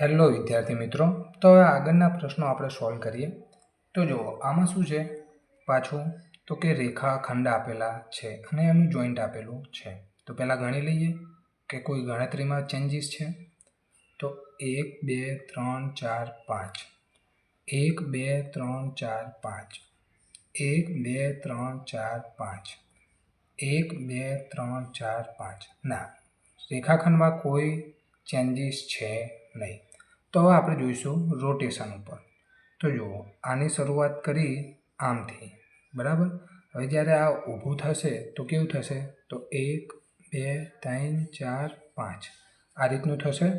Hello વિદ્યાર્થી મિત્રો, તો હવે આગળના પ્રશ્નો આપણે સોલ્વ કરીએ. તો જુઓ, આમાં શું છે? પાછું, તો કે રેખાખંડ આપેલા છે અને એનું જોઈન્ટ આપેલું છે. તો પહેલાં ગણી લઈએ કે કોઈ ગણતરીમાં ચેન્જીસ છે? તો એક, બે, ત્રણ, ચાર, પાંચ. એક, બે, ત્રણ, ચાર, પાંચ. એક, બે, ત્રણ, ચાર, પાંચ. એક, બે, ત્રણ, ચાર, પાંચ. ના રેખાખંડમાં કોઈ ચેન્જીસ છે? નહીં. તો હવે આપણે જોઈશું રોટેશન ઉપર. તો જુઓ, આની શરૂઆત કરી આમથી. બરાબર? હવે જ્યારે આ ઊભું થશે, તો કેવું થશે? તો એક, બે, ત્રણ, ચાર, પાંચ. આ રીતનું થશે?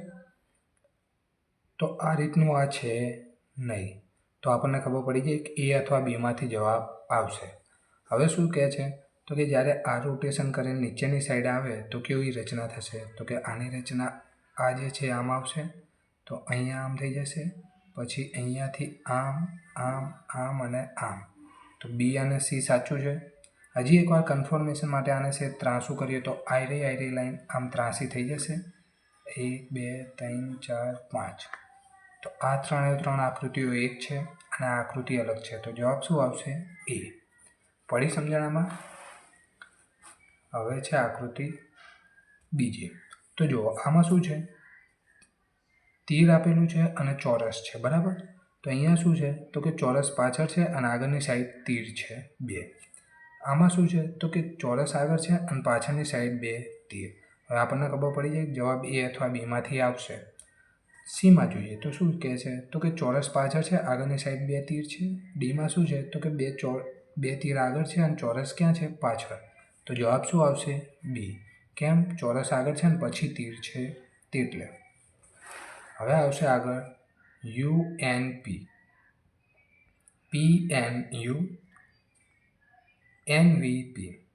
તો આ રીતનું આ છે નહીં. તો આપણને ખબર પડી જાય કે એ અથવા બીમાંથી જવાબ આવશે. હવે શું કહે છે? તો કે જ્યારે આ રોટેશન કરીને નીચેની સાઈડ આવે, તો કેવી રચના થશે? તો કે આની રચના આ જે છે, આમ આવશે? તો અહીંયા આમ થઈ જશે. પછી અહીંયાથી આમ આમ આમ અને આમ. તો બી અને સી સાચું છે? હજી એકવાર કન્ફર્મેશન માટે આને છે ત્રાસું કરીએ તો આયરી આયરી લાઈન આમ ત્રાસી થઈ જશે. એક, બે, ત્રણ, ચાર, પાંચ. તો આ ત્રણે ત્રણ આકૃતિઓ એક છે અને આ આકૃતિ અલગ છે. તો જવાબ શું આવશે? એ. પડી સમજણામાં? હવે છે આકૃતિ બીજી. તો જુઓ, આમાં શું છે? તીર આપેલું છે અને ચોરસ છે, બરાબર? તો અહીંયા શું છે? તો કે ચોરસ પાછળ છે અને આગળની સાઈડ તીર છે, બે. આમાં શું છે? તો કે ચોરસ આગળ છે અને પાછળની સાઈડ બે તીર. હવે આપણને ખબર પડી જાય જવાબ એ અથવા બીમાંથી આવશે. સીમાં જોઈએ તો શું કહે છે? તો કે ચોરસ પાછળ છે, આગળની સાઈડ બે તીર છે. ડીમાં શું છે? તો કે બે ચોર, બે તીર આગળ છે અને ચોરસ ક્યાં છે? પાછળ. તો જવાબ શું આવશે? બી. કેમ? ચોરસ આગળ છે અને પછી તીર છે એટલે હવે આવશે આગળ. U N P. P N U. N V P.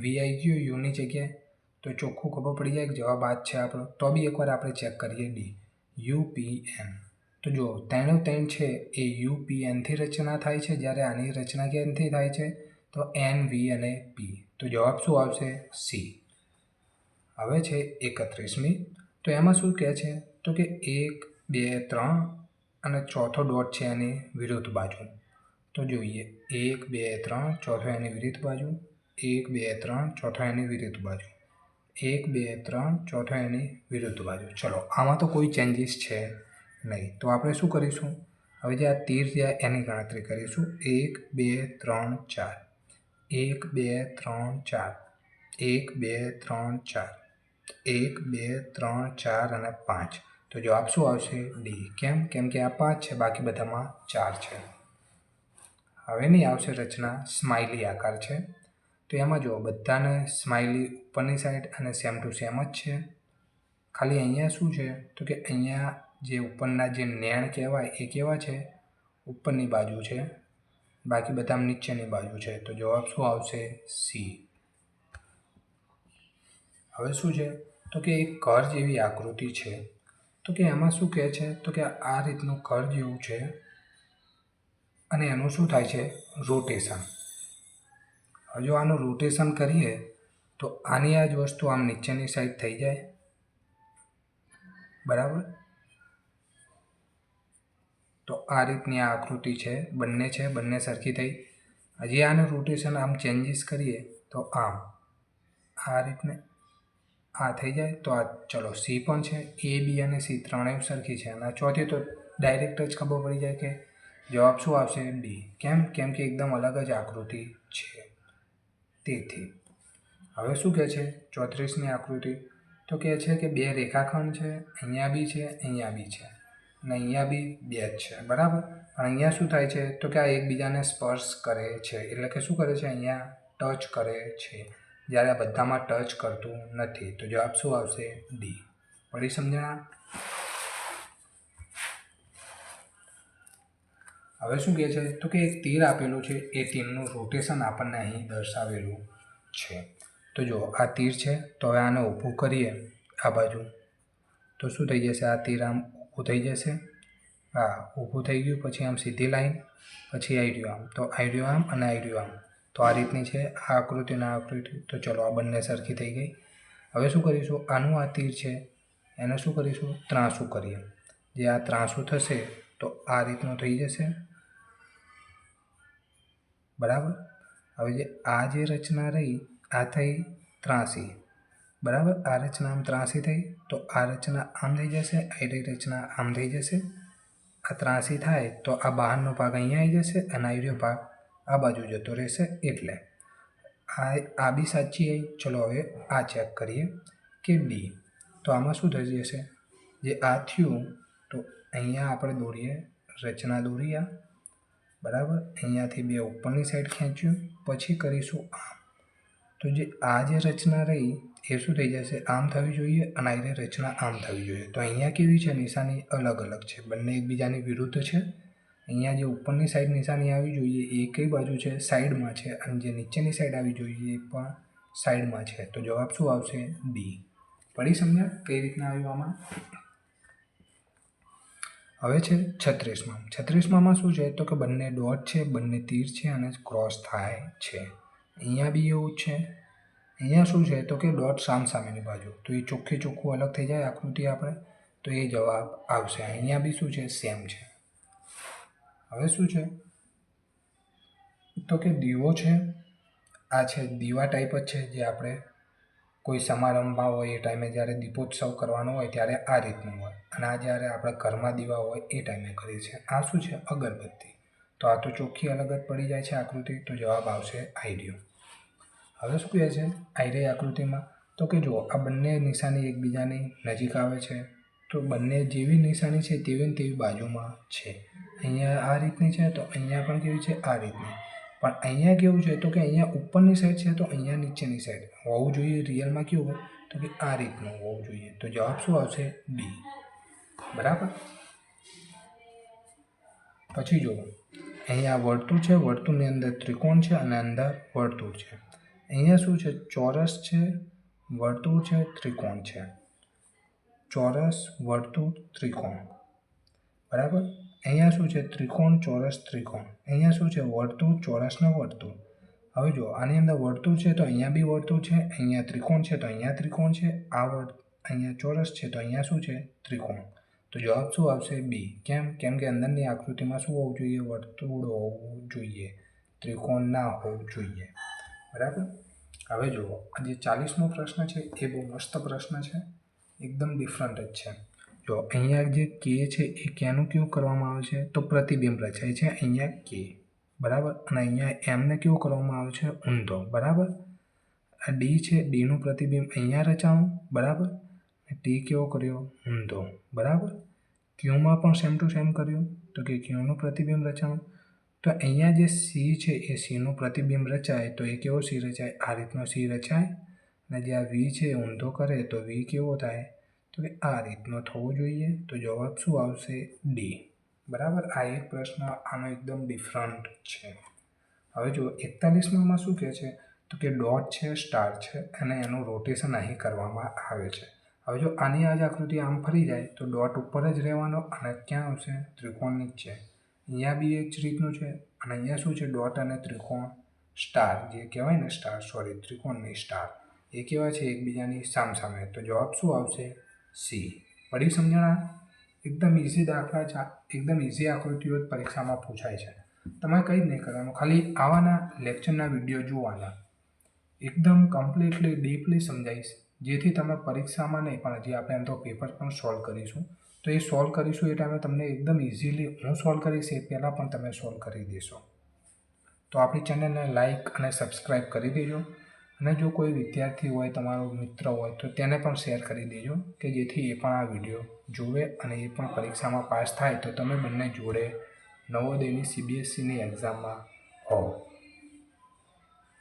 V આઈ ગયું યુની જગ્યાએ? તો ચોખ્ખું ખબર પડી જાય કે જવાબ આ છે આપણો. તો બી એકવાર આપણે ચેક કરીએ ડી. U P N. તો જો તેણું ત્રણ છે એ યુ પી એનથી રચના થાય છે. જ્યારે આની રચના કેનથી થાય છે? તો એન વી અને પી. તો જવાબ શું આવશે? સી. હવે છે એકત્રીસમી. તો એમાં શું કહે છે? તો કે એક, બે, ત્રણ અને ચોથો ડોટ છે એની વિરુદ્ધ બાજુ. તો જોઈએ, એક, બે, ત્રણ, ચોથો એની વિરુદ્ધ બાજુ, એક, બે, ત્રણ, ચોથો એની વિરુદ્ધ બાજુ, એક, બે, ત્રણ, ચોથો એની વિરુદ્ધ બાજુ. ચલો, આમાં તો કોઈ ચેન્જીસ છે નહીં. તો આપણે શું કરીશું? હવે જે આ તીર છે એની ગણતરી કરીશું. એક, બે, ત્રણ, ચાર. એક, બે, ત્રણ, ચાર. એક, બે, ત્રણ, ચાર. એક, બે, ત્રણ, ચાર અને પાંચ. તો જવાબ શું આવશે? ડી કેમ? કેમ કે આ પાંચ છે, બાકી બધામાં ચાર છે. હવેની આવશે રચના સ્માઇલી આકાર છે. તો એમાં જુઓ, બધાને સ્માઇલી ઉપરની સાઈડ અને સેમ ટુ સેમ જ છે. ખાલી અહીંયા શું છે? તો કે અહીંયા જે ઉપરના જે નેણ કહેવાય, એ કેવા છે? ઉપરની બાજુ છે. બાકી બધા નીચેની બાજુ છે. તો જવાબ શું આવશે? સી હવે શું છે? તો કે એક ઘર જેવી આકૃતિ છે. તો કે એમાં શું કહે છે? તો કે આ રીતનું કળ જેવું છે અને એનું શું થાય છે? રોટેશન. જો આનું રોટેશન કરીએ, તો આની આ જ વસ્તુ આમ નીચેની સાઈડ થઈ જાય. બરાબર? તો આ રીતની આ આકૃતિ છે, બંને છે, બંને સરખી થઈ. હજી આનું રોટેશન આમ ચેન્જીસ કરીએ, તો આમ. આ રીતને આ થઈ જાય તો આ ચલો સી પણ છે. એ બી અને સી ત્રણેય સરખી છે. અને ચોથી તો ડાયરેક્ટ જ ખબર પડી જાય કે જવાબ શું આવશે? બી કેમ? કેમ કે એકદમ અલગ જ આકૃતિ છે. તેથી હવે શું કહે છે? ચોત્રીસની આકૃતિ તો કહે છે કે બે રેખાખંડ છે. અહીંયા બી છે, અહીંયા બી છે. અને અહીંયા બી બે જ છે. બરાબર? પણ અહીંયા શું થાય છે? તો કે આ એકબીજાને સ્પર્શ કરે છે. એટલે કે શું કરે છે? અહીંયા ટચ કરે છે. જ્યારે આ બધામાં ટચ કરતું નથી, તો જવાબ શું આવશે? ડી પડી સમજણા? હવે શું કહે છે? તો કે એક તીર આપેલું છે, એ તીરનું રોટેશન આપણને અહીં દર્શાવેલું છે. તો જો આ તીર છે, તો હવે આને ઊભું કરીએ આ બાજુ. તો શું થઈ જશે? આ તીર આમ ઊભું થઈ જશે. હા, ઊભું થઈ ગયું, પછી આમ સીધી લાઈન, પછી આવી રહ્યું આમ. તો આવી રહ્યું આમ અને આવી રહ્યું આમ. તો આ રીતની છે, આ આકૃતિ અને આ આકૃતિ. તો ચલો, આ બંને સરખી થઈ ગઈ. હવે શું કરીશું? આનું આ તીર છે, એને શું કરીશું? ત્રાંસું કરીએ. જે આ ત્રાંસું થશે, તો આ રીતનું થઈ જશે. બરાબર? હવે જે આ જે રચના રહી, આ થઈ ત્રાંસી. બરાબર? આ રચના આમ ત્રાંસી થઈ, તો આ રચના આમ થઈ જશે, આ રચના આમ થઈ જશે. આ ત્રાંસી થાય, તો આ બહારનો ભાગ અહીંયા આવી જશે અને આ ભાગ આ બાજુ જતો રહેશે એટલે આ આ બી સાચી આવી ચલો હવે આ ચેક કરીએ. કે બી તો આમાં શું થઈ જશે? જે આ થયું, તો અહીંયા આપણે દોરીએ, રચના દોરી આ. બરાબર? અહીંયાથી બે ઉપરની સાઈડ ખેંચ્યું, પછી કરીશું આમ. તો જે આ જે રચના રહી, એ શું થઈ જશે? આમ થવી જોઈએ અને આ રચના આમ થવી જોઈએ. તો અહીંયા કેવી છે? નિશાની અલગ અલગ છે. બંને એકબીજાની વિરુદ્ધ છે. અહીંયા જે ઉપરની સાઈડ નિશાની આવી જોઈએ, એ કઈ બાજુ છે? સાઈડમાં છે. અને જે નીચેની સાઈડ આવી જોઈએ, એ પણ સાઈડમાં છે. તો જવાબ શું આવશે? ડી પડી સમજ્યા કઈ રીતના આવ્યું આમાં? હવે છે છત્રીસમાં. છત્રીસમાં શું છે? તો કે બંને ડોટ છે, બંને તીર છે અને ક્રોસ થાય છે. અહીંયા બી એવું છે. અહીંયા શું છે? તો કે ડોટ સામ સામેની બાજુ. તો એ ચોખ્ખે ચોખ્ખું અલગ થઈ જાય આકૃતિ આપણે. તો એ જવાબ આવશે. અહીંયા બી શું છે? સેમ છે. હવે શું છે? તો કે દીવો છે, આ છે દીવા ટાઈપ જ છે, જે આપણે કોઈ સમારંભમાં હોય, એ ટાઈમે જ્યારે દીપોત્સવ કરવાનો હોય, ત્યારે આ રીતનું હોય. અને આ જ્યારે આપણે ઘરમાં દીવા હોય, એ ટાઈમે કરીએ છીએ. આ શું છે? અગરબત્તી. તો આ તો ચોખ્ખી અલગ જ પડી જાય છે આકૃતિ, તો જવાબ આવશે આઈડિયો. હવે શું કહે છે? આઈડિયા આકૃતિમાં, તો કે જુઓ, આ બંને નિશાની એકબીજાની નજીક આવે છે. તો બંને જેવી નિશાની છે તેવી ને તેવી બાજુમાં છે. અહીંયા આ રીતની છે તો અહીંયા પણ કેવી છે? આ રીતની. પણ અહીંયા કેવું છે? તો કે અહીંયા ઉપરની સાઈડ છે તો અહીંયા નીચેની સાઈડ હોવું જોઈએ રિયલમાં કેવું? તો કે આ રીતનું હોવું જોઈએ. તો જવાબ શું આવશે? ડી બરાબર? પછી જુઓ. અહીંયા વર્તુળ છે. વર્તુળની અંદર ત્રિકોણ છે અને અંદર વર્તુળ છે. અહીંયા શું છે? ચોરસ છે, વર્તુળ છે, ત્રિકોણ છે. ચોરસ વર્તુળ ત્રિકોણ. બરાબર? અહીંયા શું છે? ત્રિકોણ, ચોરસ, ત્રિકોણ. અહીંયા શું છે? વર્તુળ ચોરસનો વર્તુળ. હવે જો આની અંદર વર્તુળ છે તો અહીંયા બી વર્તુળ છે, અહીંયા ત્રિકોણ છે તો અહીંયા ત્રિકોણ છે, આ વર્ત અહીંયા ચોરસ છે તો અહીંયા શું છે? ત્રિકોણ. તો જવાબ શું આવશે? બી કેમ? કેમ કે અંદરની આકૃતિમાં શું હોવું જોઈએ? વર્તુળ હોવું જોઈએ. ત્રિકોણ ના હોવું જોઈએ. બરાબર? હવે જુઓ, આ જે ચાલીસમો પ્રશ્ન છે એ બહુ મસ્ત પ્રશ્ન છે. એકદમ ડિફરન્ટ જ છે. જો અહીંયા જે કે છે, એ કેનું કેવું કરવામાં આવે છે? તો પ્રતિબિંબ રચાય છે અહીંયા કે બરાબર? અને અહીંયા એમને કેવું કરવામાં આવે છે? ઊંધો. બરાબર? આ ડી છે ડીનું પ્રતિબિંબ અહીંયા રચાણું. બરાબર? ટી કેવો કર્યો? ઊંધો. બરાબર? ક્યુમાં પણ સેમ ટુ સેમ કર્યું. તો કે ક્યુનું પ્રતિબિંબ રચાણું. તો અહીંયા જે સી છે, એ સીનું પ્રતિબિંબ રચાય. તો એ કેવો સી રચાય? આ રીતનો સી રચાય. અને જે આ વી છે ઊંધો કરે તો વી કેવો થાય? તો કે આ રીતનો થવો જોઈએ. તો જવાબ શું આવશે? ડી બરાબર? આ એક પ્રશ્ન આનો એકદમ ડિફરન્ટ છે. હવે જો એકતાલીસમાં શું કહે છે? તો કે ડોટ છે સ્ટાર છે, અને એનું રોટેશન અહીં કરવામાં આવે છે. હવે જો આની આ જ આકૃતિ આમ ફરી જાય, તો ડોટ ઉપર જ રહેવાનો અને ક્યાં આવશે? ત્રિકોણની જ છે અહીંયા બી એ જ રીતનું છે અને અહીંયા શું છે? ડોટ અને ત્રિકોણ સ્ટાર જે કહેવાય ને સ્ટાર સોરી ત્રિકોણની સ્ટાર એ કેવા છે એકબીજાની સામસામે. તો જવાબ શું આવશે? સી પડી સમજણા? એકદમ ઇઝી દાખલા એકદમ ઇઝી આકૃતિઓ પરીક્ષામાં પૂછાય છે. તમારે કંઈ જ નહીં કરવાનું. ખાલી આવાના લેક્ચરના વીડિયો જોવાના. એકદમ કમ્પ્લીટલી ડીપલી સમજાવીશ જેથી તમે પરીક્ષામાં નહીં, પણ હજી આપણે એમ તો પેપર પણ સોલ્વ કરીશું. તો એ સોલ્વ કરીશું એ ટાઈમે તમને એકદમ ઇઝીલી હું સોલ્વ કરીશ, એ પહેલાં પણ તમે સોલ્વ કરી દેશો. તો આપણી ચેનલને લાઇક અને સબસ્ક્રાઈબ કરી દેજો. અને જો કોઈ વિદ્યાર્થી હોય, તમારો મિત્ર હોય, તો તેને પણ શેર કરી દેજો કે જેથી એ પણ આ વીડિયો જુએ અને એ પણ પરીક્ષામાં પાસ થાય. તો તમે બંને જોડે નવોદયની સીબીએસસીની એક્ઝામમાં હોવ.